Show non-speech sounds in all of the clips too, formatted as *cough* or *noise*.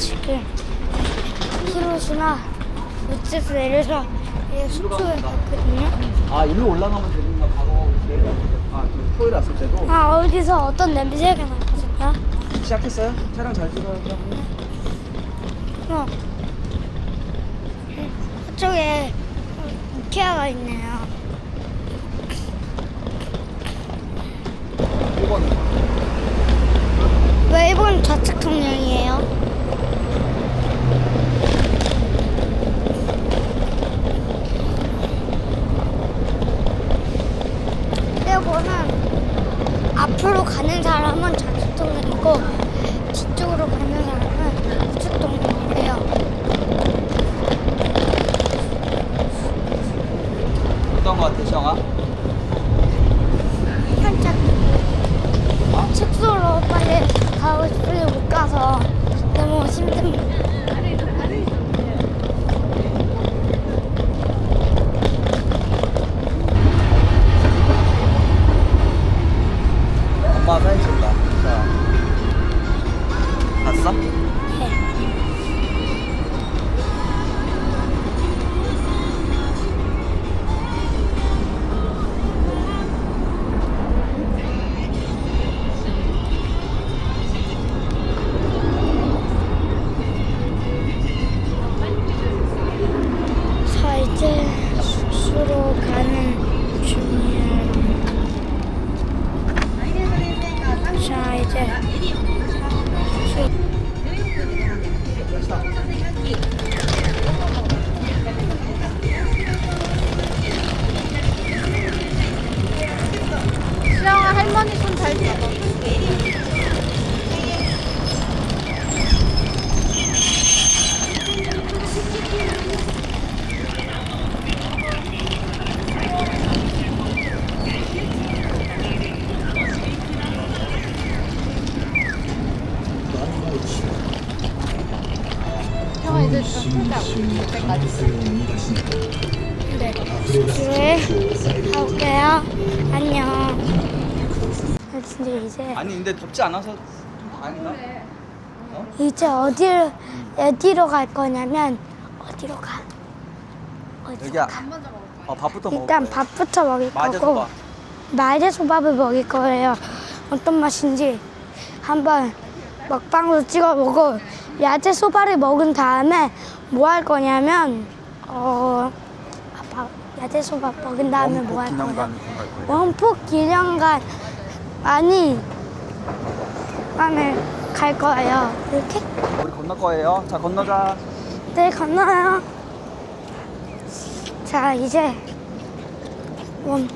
지금 히로시마 우측에서 내려서 이 숙소에 갔거든요. 아 일로 올라가면 되는가 바로 내가 아그 토요일 왔을 때도 아 어디서 어떤 냄새가 나거든요. 시작했어요? 촬영 잘 찍어요 그럼 어. 그쪽에 이케아가 있네요. 1번은 왜 일본 좌측 통영이에요? 일본은 앞으로 가는 사람은 좌측 통영이고 뒤쪽으로 가는 사람은 우측 통영이래요. 어떤 거 같아 시영아? 살짝 숙소로 빨리 가고 싶은데 못 가서 너무 힘듭니 할머니 손 잘 잡아. 근데 이제 아니 근데 덥지 않아서 좀 다행이다 이제 어디로 어디로 갈 거냐면 어디로 가? 어디로 여기야 가? 어, 밥부터 먹을 일단 거예요. 밥부터 먹을 거고 마제소바 마제소밥을 먹을 거예요. 어떤 맛인지 한번 먹방으로 찍어보고 야채 소바를 먹은 다음에 뭐 할 거냐면 어 아, 밥- 야채소밥 먹은 다음에 뭐 할 거냐? 기념관 갈 거예요 원폭 기념관 아니 안에 갈 거예요. 이렇게 우리 건널 거예요 자 건너자 네 건너요. 자 이제 원.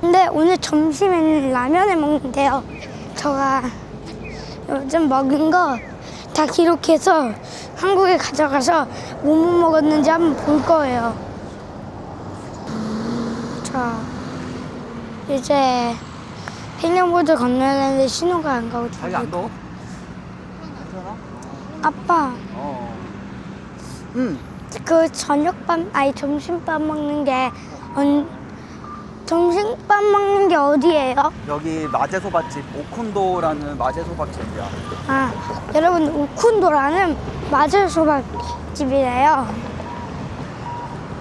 근데 오늘 점심에는 라면을 먹는데요. 제가 요즘 먹은 거 다 기록해서 한국에 가져가서 뭐 뭐 먹었는지 한번 볼 거예요. 자 이제 횡령보드 건너야 되는데 신호가 안 가고 자기 안 더워? 괜찮아? 아빠 어 응. 그 저녁밥 아니 점심밥 먹는 게 언, 점심밥 먹는 게 어디예요? 여기 마제소밥집 오쿤도라는 마제소밥집이야 아 여러분 우쿤도라는 마제소밥 집이래요.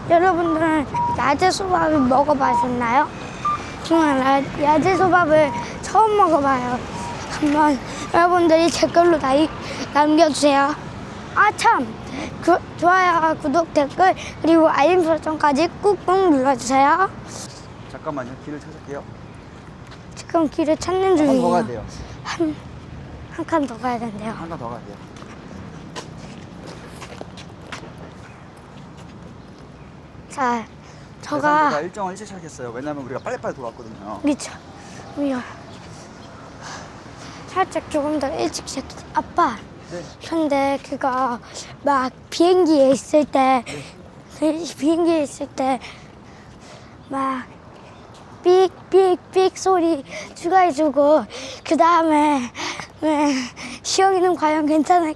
여러분들은 야제소밥을 먹어보셨나요? 저는 라- 야제소밥을 처음 먹어봐요. 한번 여러분들이 댓글로 다 이- 남겨주세요. 아 참! 그, 좋아요와 구독, 댓글 그리고 알림 설정까지 꾹꾹 눌러주세요. 잠깐만요 길을 찾을게요 지금 길을 찾는 한 중이에요. 더 가야 돼요 한, 한 칸 더 가야 된대요. 한 칸 더 가야 돼요 자, 저가 일정을 일찍 시작했어요 왜냐면 우리가 빨리빨리 돌아왔거든요 미쳐. 미안. 살짝 조금 더 일찍 시작했어. 아빠, 네 근데 그거 막 비행기에 있을 때, 그 비행기에 있을 때, 막 삑삑삑 소리 추가해주고, 그 다음에, 네, 시영이는 과연 괜찮아?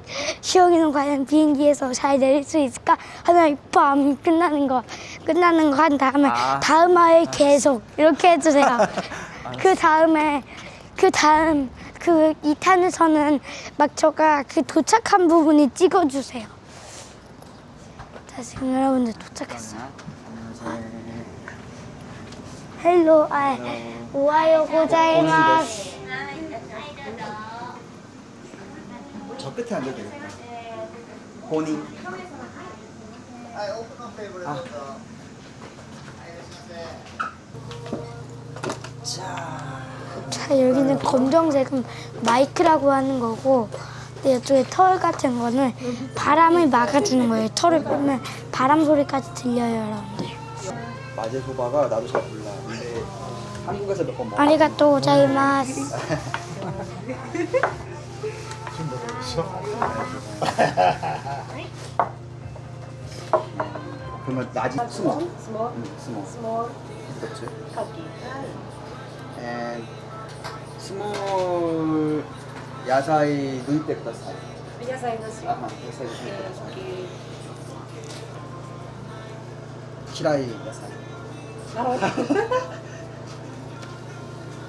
시영이는 과연 비행기에서 잘 내릴 수 있을까? 하면 빰 끝나는 거, 끝나는 거 한 다음에, 아. 다음 화에 계속 이렇게 해주세요. *laughs* 그 다음에, 그 다음, 그 2탄에서는 막 저가 그 도착한 부분이 찍어주세요. 자, 지금 여러분들 도착했어요. 헬로, 아, 오하요 고자이마스. 저 끝에 앉아도 되겠 다. 호니. 아. 자. 자, 여기는 검정색은 마이크라고 하는 거고, 근데 이쪽에 털 같은 거는 바람을 막아주는 거예요. 털을 빼면 바람 소리까지 들려요, 여러분들. 마제 소바가 나도 잘 몰라. 근데 한국에서 몇번 먹어. 아리가또 고자이마스. *laughs* 그러면 나지 스모. 스모. 스모. 스모. 그렇지. And small 야사이 누이테 쿠다사이. 野菜のし 아하, 야사이 누이테 쿠다사이. 키라이 야사이. なるほど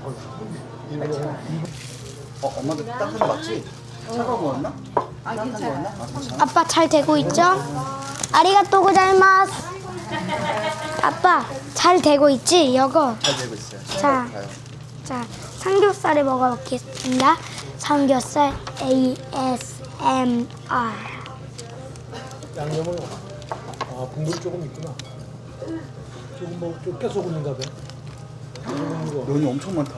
*laughs* 어, 엄마도 따뜻한 거 맞지? 차가워 보였나? 아? 아, 괜찮아. 아빠 잘 되고 있죠? 아리가또 고자이마스. 아빠 잘 되고 있지? 여거. 잘 되고 있어요. 자. 자, 삼겹살을 먹어보겠습니다. 삼겹살 ASMR. 양념을 아 국물 조금 있구나. 조금 뭐 좁게 쏘고는가 봐. 면이 엄청 많다.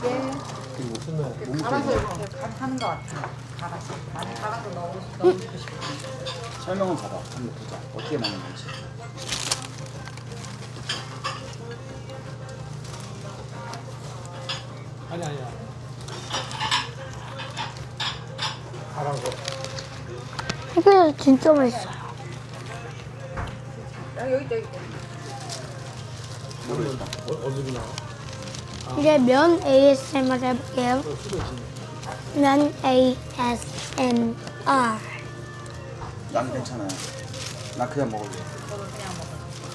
좋네. 너무 갈아서. 이렇게 가- 하는 것 같아 갈아서 많이 갈아서 넣어 넣어주고 싶어 설명을 봐봐. 한번 보자. 어떻게 먹는 건지. 아니 아니야. 갈아서 이게 진짜 맛있어요. 야 여기 있다 여기 있다 모르겠다. 어, 어디로 나와? 이제 면 ASMR 해볼게요. 면 ASMR. 난 괜찮아요. 나 그냥 먹을래.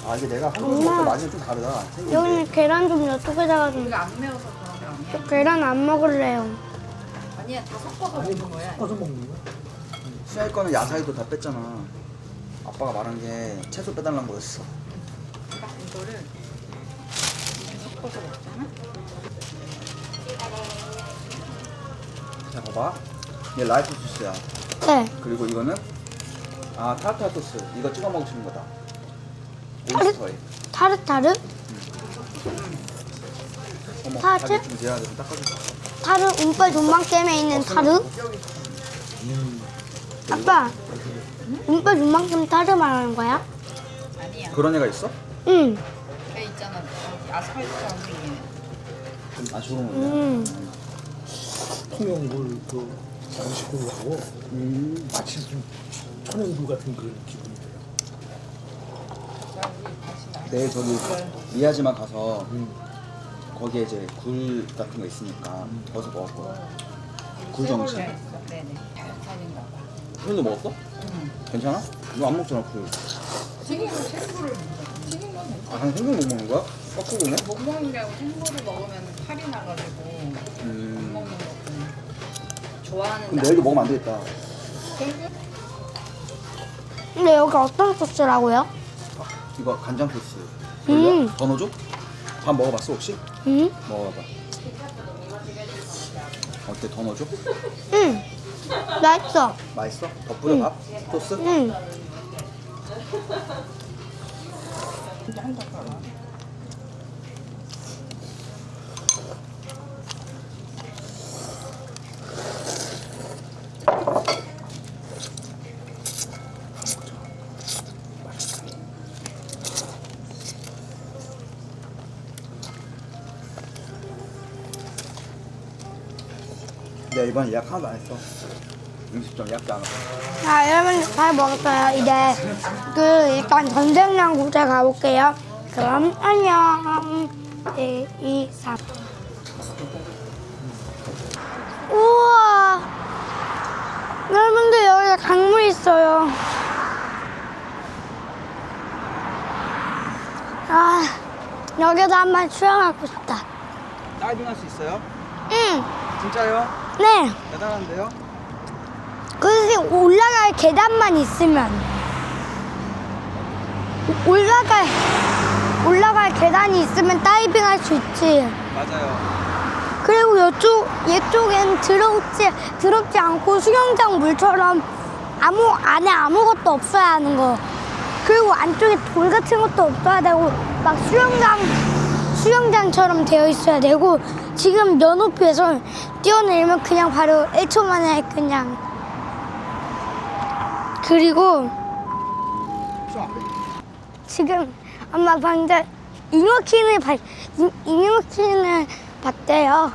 아, 이게 내가 한국에서 먹을 때 맛이 좀 다르다. 여기는 계란 좀 이쪽에다가 좀. 이거 안 매워서 그런 게 아니야 저 계란 안 먹을래요. 아니야 다 섞어서 아니 먹는 거야 섞어서 먹는 거야? 수야이 거는 야사이도 다 뺐잖아. 아빠가 말한 게 채소 빼달라는 거였어. 딱 이거를 섞어서 먹잖 자, 봐봐. 얘 라이프 소스야. 네. 그리고 이거는 아 타르타르 소스. 이거 찍어 먹으시는 거다. 오이스터에. 타르타르? 어머, 타르트? 자기 좀 제가 좀 닦아줘. 타르 운빨 존망댐에 있는 타르? 아빠, 운빨 존망댐 타르 말하는 거야? 아니야 그런 애가 있어? 응. 걔 있잖아 여기 아스팔트처럼 생긴 아 저런 거냐? 음. 통영물 그 양식으로 음. 마치 좀 천연불 같은 그런 기분이 들어. 야 우리 다시 나 내일 저기 미야지마 가서 음. 거기에 이제 굴 같은 거 있으니까 거기서 먹을 거야. 굴정치. 네네 살인가 봐 굴도 먹었어? 응. 괜찮아? 너 안 먹잖아 굴. 튀김은 생굴을 먹어 튀긴 건아 그냥 생선 못 먹는 거야? 꺾고네? 못 먹는 게 아니고 생굴을 먹으면 탈이 나가지고 못 좋아하는 그럼 내일도 먹으면 안 되겠다. 근데 여기 어떤 소스라고요? 이거 간장 소스. 음. 더 넣어줘? 밥 먹어봤어 혹시? 응? 먹어봐. 어때? 더 넣어줘? 응. 맛있어. 맛있어? 더 뿌려 밥? 소스? 응. 이번 예약 하나도 안 했어. 음식점 예약도 안 하고. 자, 여러분 잘 먹었어요. 이제 그 일단 전쟁량 국제 가볼게요. 그럼 안녕. 1, 2, 3. 우와. 여러분들 여기 강물 있어요. 아, 여기서 한번 수영하고 싶다. 다이빙 할 수 있어요? 응. 진짜요? 네. 대단한데요? 그래서 올라갈 계단만 있으면 올라갈 올라갈 계단이 있으면 다이빙 할 수 있지. 맞아요. 그리고 이쪽 이쪽엔 더럽지 더럽지 않고 수영장 물처럼 아무 안에 아무것도 없어야 하는 거. 그리고 안쪽에 돌 같은 것도 없어야 되고 막 수영장 수영장처럼 되어 있어야 되고 지금 여 높이에서 뛰어내리면 그냥 바로 1초 만에 그냥 그리고 지금 엄마 방금 잉어킹을 봤 잉- 잉어킹을 봤대요.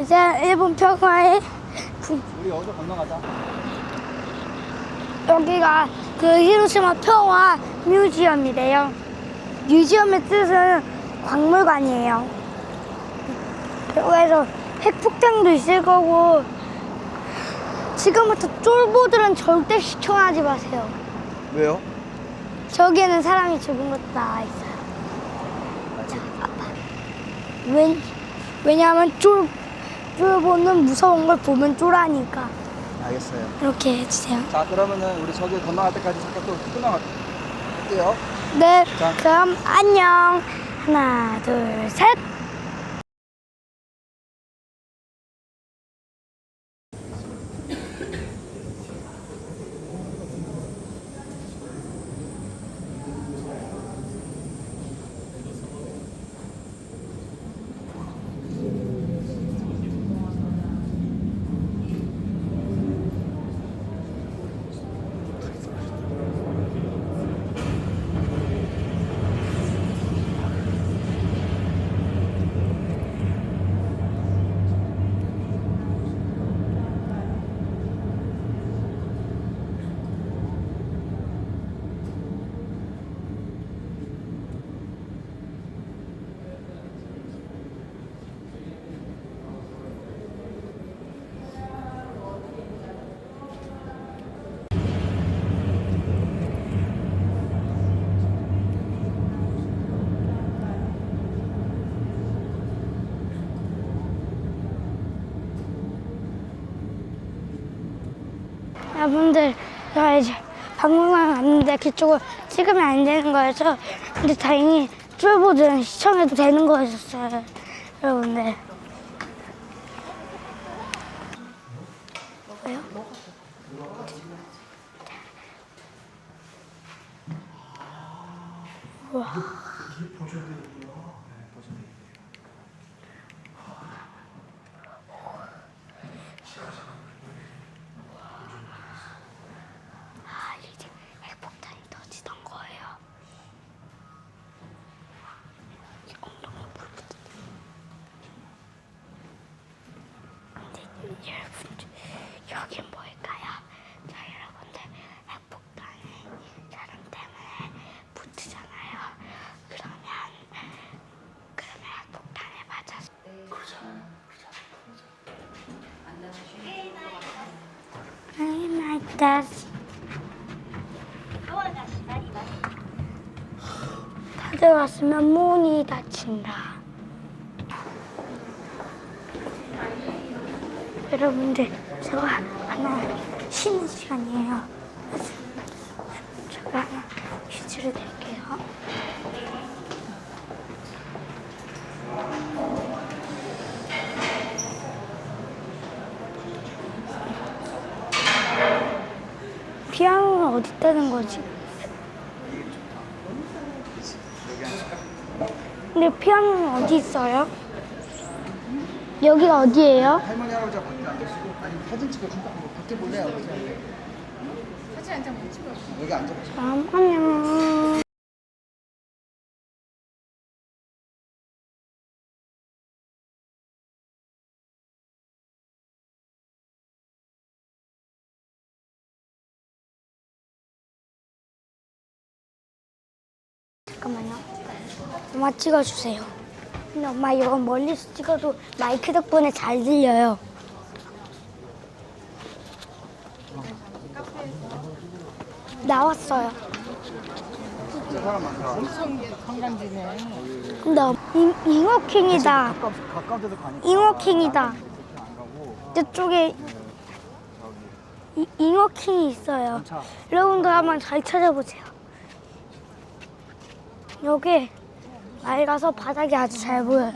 이제 일본 평화의 구- 우리 어디서 건너가자. 여기가 그 히로시마 평화 뮤지엄이래요. 뮤지엄의 뜻은 박물관이에요. 그래서 핵폭탄도 있을 거고 지금부터 쫄보들은 절대 시청하지 마세요. 왜요? 저기에는 사람이 죽은 것도 나와 있어요. 왜, 왜냐하면 쫄, 쫄보는 무서운 걸 보면 쫄아니까. 알겠어요. 이렇게 해주세요. 자 그러면은 우리 저기 건너갈 때까지 잠깐 또 끊어갈게요. 네, 자. 그럼 안녕. 하나, 둘, 셋. 여러분들, 저 이제 박물관 왔는데 그쪽을 찍으면 안 되는 거여서 근데 다행히 쫄보들은 시청해도 되는 거였어요. 여러분들. 뭐요? 아, 이제 핵폭탄이 터지던 거예요. 엉덩이 불 붙은. 근데 여러분들 여긴 뭘까요? 자 여러분들 핵폭탄이 사람 때문에 붙잖아요. 그러면 그러면 핵폭탄에 맞아서. That. 다들 왔으면 문이 닫힌다. 여러분들, 제가 하나 쉬는 시간이에요. 제가 하나 퀴즈를 낼게요. 피아노는 어디 있다는 거지? 근데 피아노는 어디 있어요? 여기가 어디예요? 할머니 할아버지가 밖에 안 계시고 아니 사진 찍어준다. 뭐 밖에 볼래요? 사진 한 장 못 찍어. 여기 앉아보세요. 그럼 안녕. 잠깐만요. 엄마 찍어주세요. 근데 엄마 이거 멀리서 찍어도 마이크 덕분에 잘 들려요. 나왔어요. 엄청 관광지네. 근데 잉, 잉어킹이다. 가까운, 잉어킹이다. 이쪽에 이, 잉어킹이 있어요. 여러분도 한번 잘 찾아보세요. 여기 맑아서 바닥이 아주 잘 보여요.